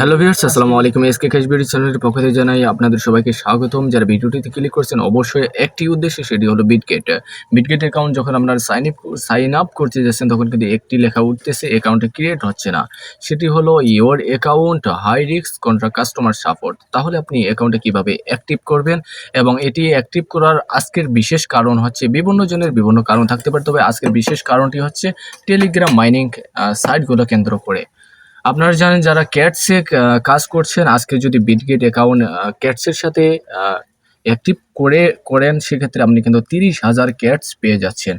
Hello viewers, আসসালামু আলাইকুম। SK cash BD চ্যানেলের পক্ষ থেকে জানাই আপনাদের সবাইকে স্বাগতম। যারা ভিডিওটিতে ক্লিক করছেন, অবশ্যই একটি উদ্দেশ্যে সেটি হলো বিটগেট বিটগেট অ্যাকাউন্ট যখন আপনারা সাইন আপ সাইন আপ করতে যাচ্ছেন, তখন কিন্তু একটি লেখা উঠতেছে অ্যাকাউন্টে ক্রিয়েট হচ্ছে না। সেটি হলো your account high risk contact customer support তাহলে আপনি অ্যাকাউন্টে কীভাবে অ্যাক্টিভ করবেন? এবং এটি অ্যাক্টিভ করার আজকের বিশেষ কারণ হচ্ছে, বিভিন্ন জনের বিভিন্ন কারণ থাকতে পারে, তবে আজকের বিশেষ কারণটি হচ্ছে টেলিগ্রাম মাইনিং সাইটগুলো কেন্দ্র করে। আপনারা জানেন যারা ক্যাটসে কাজ করছেন, আজকে যদি বিটগেট অ্যাকাউন্ট ক্যাটসের সাথে অ্যাক্টিভ করে, করেন, সেক্ষেত্রে আপনি কিন্তু তিরিশ হাজার ক্যাটস পেয়ে যাচ্ছেন।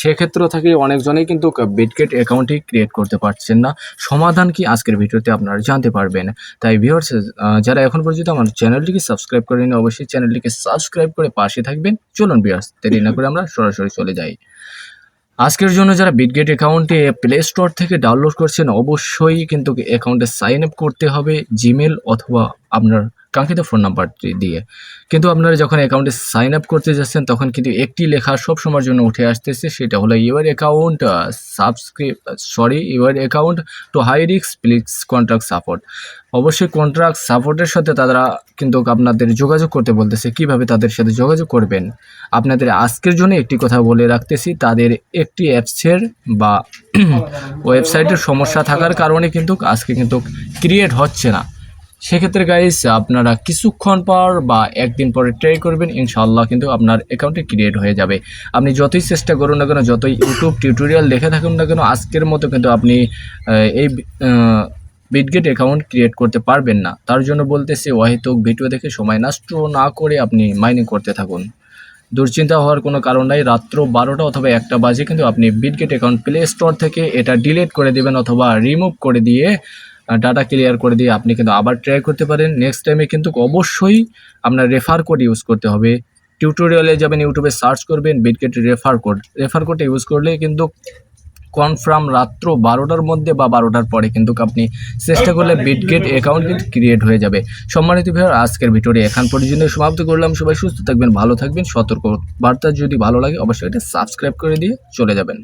সেক্ষেত্র থেকে, অনেকজনেই কিন্তু বিটগেট অ্যাকাউন্টই ক্রিয়েট করতে পারছেন না। সমাধান কি আজকের ভিডিওতে আপনারা জানতে পারবেন। তাই ভিউয়ার্স যারা এখন পর্যন্ত আমার চ্যানেলটিকে সাবস্ক্রাইব করেন অবশ্যই চ্যানেলটিকে সাবস্ক্রাইব করে পাশে থাকবেন। চলুন ভিউয়ার্স দেরি না করে আমরা সরাসরি চলে যাই। আজকের জন্য যারা বিটগেট অ্যাকাউন্টে প্লে স্টোর থেকে ডাউনলোড করছেন, অবশ্যই কিন্তু অ্যাকাউন্টে সাইন আপ করতে হবে জিমেল অথবা আপনার কাঙ্ক্ষিত ফোন নাম্বারটি দিয়ে। কিন্তু আপনারা যখন অ্যাকাউন্টে সাইন আপ করতে যাচ্ছেন, তখন কিন্তু একটি লেখা সব সময়ের জন্য উঠে আসতেছে, সেটা হলো your account subscribe sorry your account to high রিক্স প্লিজ কন্ট্রাক্ট সাপোর্ট অবশ্যই কন্ট্রাক্ট সাপোর্টের সাথে তারা কিন্তু আপনাদের যোগাযোগ করতে বলতেছে, কীভাবে তাদের সাথে যোগাযোগ করবেন। আপনাদের আজকের জন্য একটি কথা বলে রাখতেছি, তাদের একটি অ্যাপসের বা ওয়েবসাইটের সমস্যা থাকার কারণে কিন্তু আজকে কিন্তু ক্রিয়েট হচ্ছে না। সেক্ষেত্রে গাইস আপনারা কিছুক্ষণ পর বা একদিন পরে ট্রাই করবেন ইনশাল্লাহ কিন্তু আপনার অ্যাকাউন্টে ক্রিয়েট হয়ে যাবে। আপনি যতই চেষ্টা করুন না কেন, যতই ইউটিউব টিউটোরিয়াল দেখে থাকুন না কেন, আজকের মতো কিন্তু আপনি এই বিটগেট অ্যাকাউন্ট ক্রিয়েট করতে পারবেন না। তার জন্য বলতেছি অহেতুক ভিডিও দেখে সময় নষ্ট না করে আপনি মাইনিং করতে থাকুন। দুশ্চিন্তা হওয়ার কোনো কারণ নাই, রাত্র বারোটা অথবা একটা বাজে কিন্তু আপনি বিটগেট অ্যাকাউন্ট প্লে স্টোর থেকে এটা ডিলিট করে দেবেন অথবা রিমুভ করে দিয়ে ডাটা ক্লিয়ার করে দিয়ে আপনি কিন্তু আবার ট্রাই করতে পারেন। নেক্সট টাইমে কিন্তু অবশ্যই আপনার রেফার কোড ইউজ করতে হবে। টিউটোরিয়ালে যাবেন ইউটিউবে সার্চ করবেন Bitget refer code refer code use করলে কিন্তু কনফার্ম রাত্র বারোটার মধ্যে বা বারোটার পরে কিন্তু আপনি চেষ্টা করলে বিটগেট অ্যাকাউন্ট কিন্তু ক্রিয়েট হয়ে যাবে। সম্মানিত ভাইয়ার, আজকের ভিডিওটি এখান পর্যন্ত সমাপ্ত করলাম। সবাই সুস্থ থাকবেন, ভালো থাকবেন, সতর্ক বার্তা যদি ভালো লাগে অবশ্যই এটা সাবস্ক্রাইব করে দিয়ে চলে যাবেন।